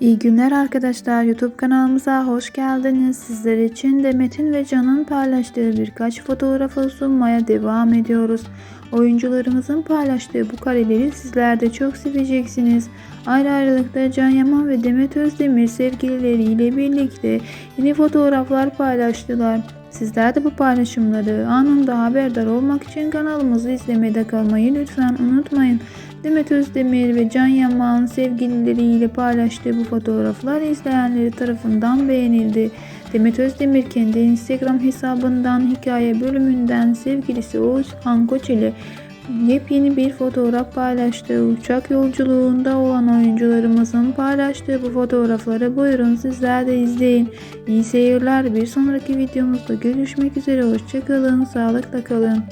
İyi günler arkadaşlar. YouTube kanalımıza hoş geldiniz. Sizler için de Metin ve Can'ın paylaştığı birkaç fotoğrafı sunmaya devam ediyoruz. Oyuncularımızın paylaştığı bu kareleri sizler de çok seveceksiniz. Ayrı ayrılıkta Can Yaman ve Demet Özdemir sevgilileriyle birlikte yeni fotoğraflar paylaştılar. Sizler de bu paylaşımları anında haberdar olmak için kanalımızı izlemede kalmayı lütfen unutmayın. Demet Özdemir ve Can Yaman sevgilileriyle paylaştığı bu fotoğraflar izleyenleri tarafından beğenildi. Demet Özdemir kendi Instagram hesabından hikaye bölümünden sevgilisi Oğuzhan Koç ile yepyeni bir fotoğraf paylaştı. Uçak yolculuğunda olan oyuncularımızın paylaştığı bu fotoğrafları buyurun sizler de izleyin. İyi seyirler. Bir sonraki videomuzda görüşmek üzere. Hoşçakalın. Sağlıkla kalın.